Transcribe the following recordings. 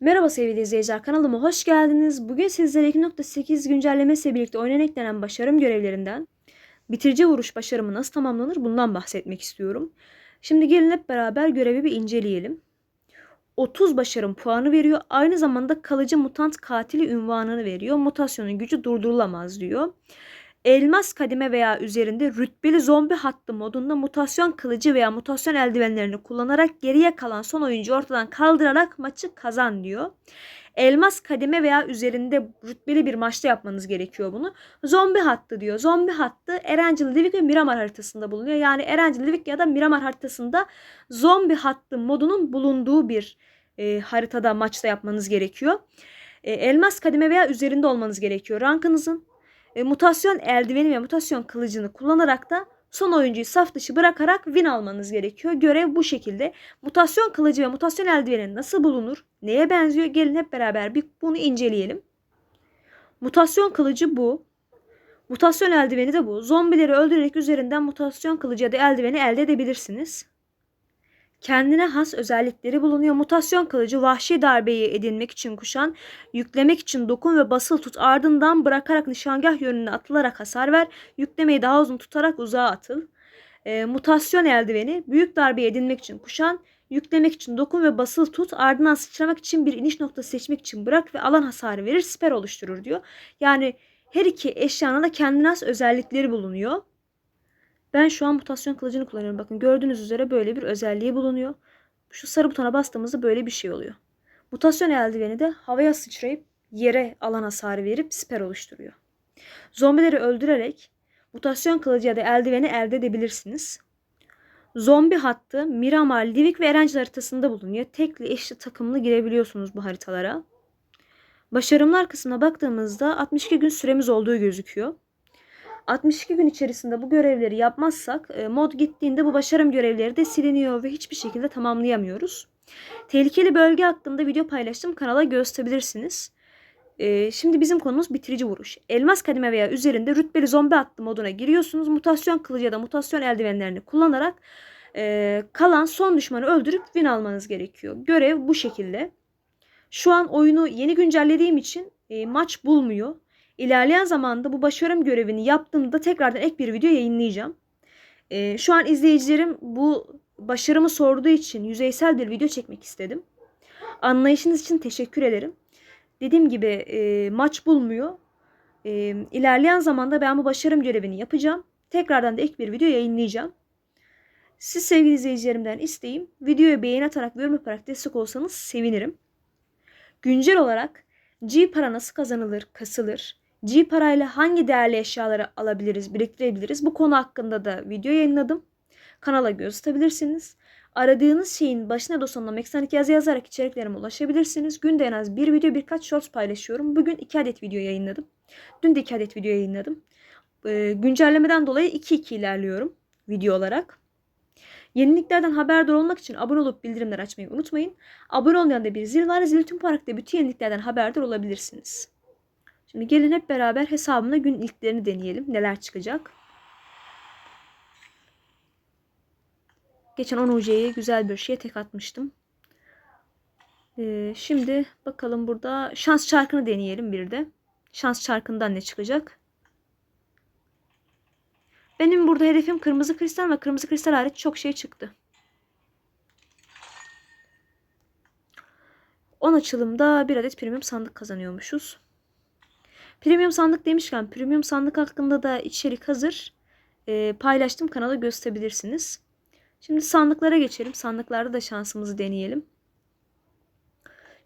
Merhaba sevgili izleyiciler kanalıma hoş geldiniz. Bugün sizlere 2.8 güncellemesiyle birlikte oyuna eklenen başarım görevlerinden bitirici vuruş başarımı nasıl tamamlanır bundan bahsetmek istiyorum. Şimdi gelin hep beraber görevi bir inceleyelim. 30 başarım puanı veriyor. Aynı zamanda kalıcı mutant katili ünvanını veriyor. Mutasyonun gücü durdurulamaz diyor. Elmas kademe veya üzerinde rütbeli zombi hattı modunda mutasyon kılıcı veya mutasyon eldivenlerini kullanarak geriye kalan son oyuncuyu ortadan kaldırarak maçı kazan diyor. Elmas kademe veya üzerinde rütbeli bir maçta yapmanız gerekiyor bunu. Zombi hattı diyor. Zombi hattı Erencil Livik ve Miramar haritasında bulunuyor. Yani Erencil Livik ya da Miramar haritasında zombi hattı modunun bulunduğu bir e, haritada maçta yapmanız gerekiyor. E, elmas kademe veya üzerinde olmanız gerekiyor. Rankınızın e, mutasyon eldiveni ve mutasyon kılıcını kullanarak da son oyuncuyu saf dışı bırakarak win almanız gerekiyor. Görev bu şekilde. Mutasyon kılıcı ve mutasyon eldiveni nasıl bulunur? Neye benziyor? Gelin hep beraber bir bunu inceleyelim. Mutasyon kılıcı bu. Mutasyon eldiveni de bu. Zombileri öldürerek üzerinden mutasyon kılıcı ya da eldiveni elde edebilirsiniz. Kendine has özellikleri bulunuyor. Mutasyon kılıcı vahşi darbeyi edinmek için kuşan, yüklemek için dokun ve basılı tut ardından bırakarak nişangah yönüne atılarak hasar ver. Yüklemeyi daha uzun tutarak uzağa atıl. E, mutasyon eldiveni büyük darbeyi edinmek için kuşan, yüklemek için dokun ve basılı tut ardından sıçramak için bir iniş noktası seçmek için bırak ve alan hasarı verir siper oluşturur diyor. Yani her iki eşyanın da kendine has özellikleri bulunuyor. Ben şu an mutasyon kılıcını kullanıyorum. Bakın gördüğünüz üzere böyle bir özelliği bulunuyor. Şu sarı butona bastığımızda böyle bir şey oluyor. Mutasyon eldiveni de havaya sıçrayıp yere alan hasarı verip siper oluşturuyor. Zombileri öldürerek mutasyon kılıcı ya da eldiveni elde edebilirsiniz. Zombi hattı Miramar, Livik ve Erencil haritasında bulunuyor. Tekli eşli takımlı girebiliyorsunuz bu haritalara. Başarımlar kısmına baktığımızda 62 gün süremiz olduğu gözüküyor. 62 gün içerisinde bu görevleri yapmazsak e, mod gittiğinde bu başarım görevleri de siliniyor ve hiçbir şekilde tamamlayamıyoruz. Tehlikeli bölge hakkında video paylaştım. Kanala gösterebilirsiniz. E, şimdi bizim konumuz bitirici vuruş. Elmas kademe veya üzerinde rütbeli zombi hattı moduna giriyorsunuz. Mutasyon kılıcı ya da mutasyon eldivenlerini kullanarak e, kalan son düşmanı öldürüp win almanız gerekiyor. Görev bu şekilde. Şu an oyunu yeni güncellediğim için maç bulmuyor. İlerleyen zamanda bu başarım görevini yaptığımda tekrardan ek bir video yayınlayacağım. Ee, şu an izleyicilerim bu başarımı sorduğu için yüzeysel bir video çekmek istedim. Anlayışınız için teşekkür ederim. Dediğim gibi e, maç bulmuyor. E, ilerleyen zamanda ben bu başarım görevini yapacağım. Tekrardan da ek bir video yayınlayacağım. Siz sevgili izleyicilerimden isteğim videoya beğeni atarak ve yorum yaparak destek olsanız sevinirim. Güncel olarak G para nasıl kazanılır, kasılır, G parayla hangi değerli eşyaları alabiliriz, biriktirebiliriz? Bu konu hakkında da video yayınladım. Kanala göz atabilirsiniz. Aradığınız şeyin başına da sonuna mekanik yazı yazarak içeriklerime ulaşabilirsiniz. Günde en az bir video birkaç shorts paylaşıyorum. Bugün iki adet video yayınladım. Dün de iki adet video yayınladım. Ee, güncellemeden dolayı 2-2 ilerliyorum video olarak. Yeniliklerden haberdar olmak için abone olup bildirimler açmayı unutmayın. Abone olmayan da bir zil var. Zil tüm parkta bütün yeniliklerden haberdar olabilirsiniz. Şimdi gelin hep beraber hesabına gün ilklerini deneyelim. Neler çıkacak. Geçen 10 UC'ye güzel bir şeye tek atmıştım. Ee, şimdi bakalım burada şans çarkını deneyelim bir de. Şans çarkından ne çıkacak? Benim burada hedefim kırmızı kristal ve kırmızı kristal hariç çok şey çıktı. 10 açılımda bir adet premium sandık kazanıyormuşuz. Premium sandık demişken premium sandık hakkında da içerik hazır. E, paylaştım kanala gösterebilirsiniz. Şimdi sandıklara geçelim. Sandıklarda da şansımızı deneyelim.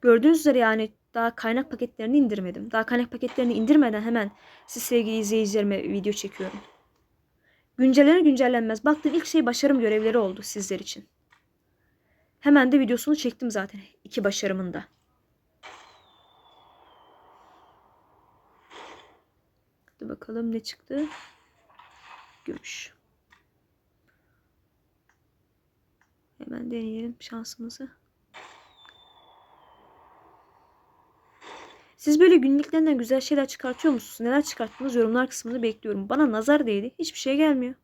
Gördüğünüz üzere yani daha kaynak paketlerini indirmedim. Daha kaynak paketlerini indirmeden hemen siz sevgili izleyicilerime video çekiyorum. Güncellenir güncellenmez. Baktım ilk şey başarım görevleri oldu sizler için. Hemen de videosunu çektim zaten. iki başarımında. Hadi bakalım ne çıktı. Gümüş. Hemen deneyelim şansımızı. Siz böyle günlüklerinden güzel şeyler çıkartıyor musunuz? Neler çıkarttınız yorumlar kısmını bekliyorum. Bana nazar değdi. Hiçbir şey gelmiyor.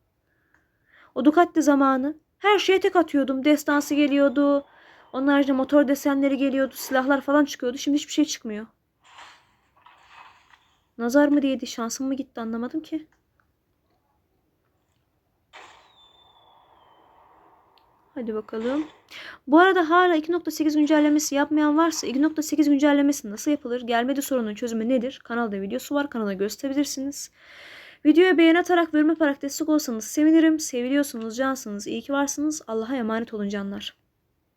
O Ducati zamanı her şeye tek atıyordum. Destansı geliyordu. Onun haricinde motor desenleri geliyordu. Silahlar falan çıkıyordu. Şimdi hiçbir şey çıkmıyor. Nazar mı değdi? Şansım mı gitti? Anlamadım ki. Hadi bakalım. Bu arada hala 2.8 güncellemesi yapmayan varsa 2.8 güncellemesi nasıl yapılır? Gelmedi sorunun çözümü nedir? Kanalda videosu var. Kanala gösterebilirsiniz. Videoya beğen atarak ve yorum yaparak destek olsanız sevinirim. Seviliyorsunuz, cansınız, iyi ki varsınız. Allah'a emanet olun canlar.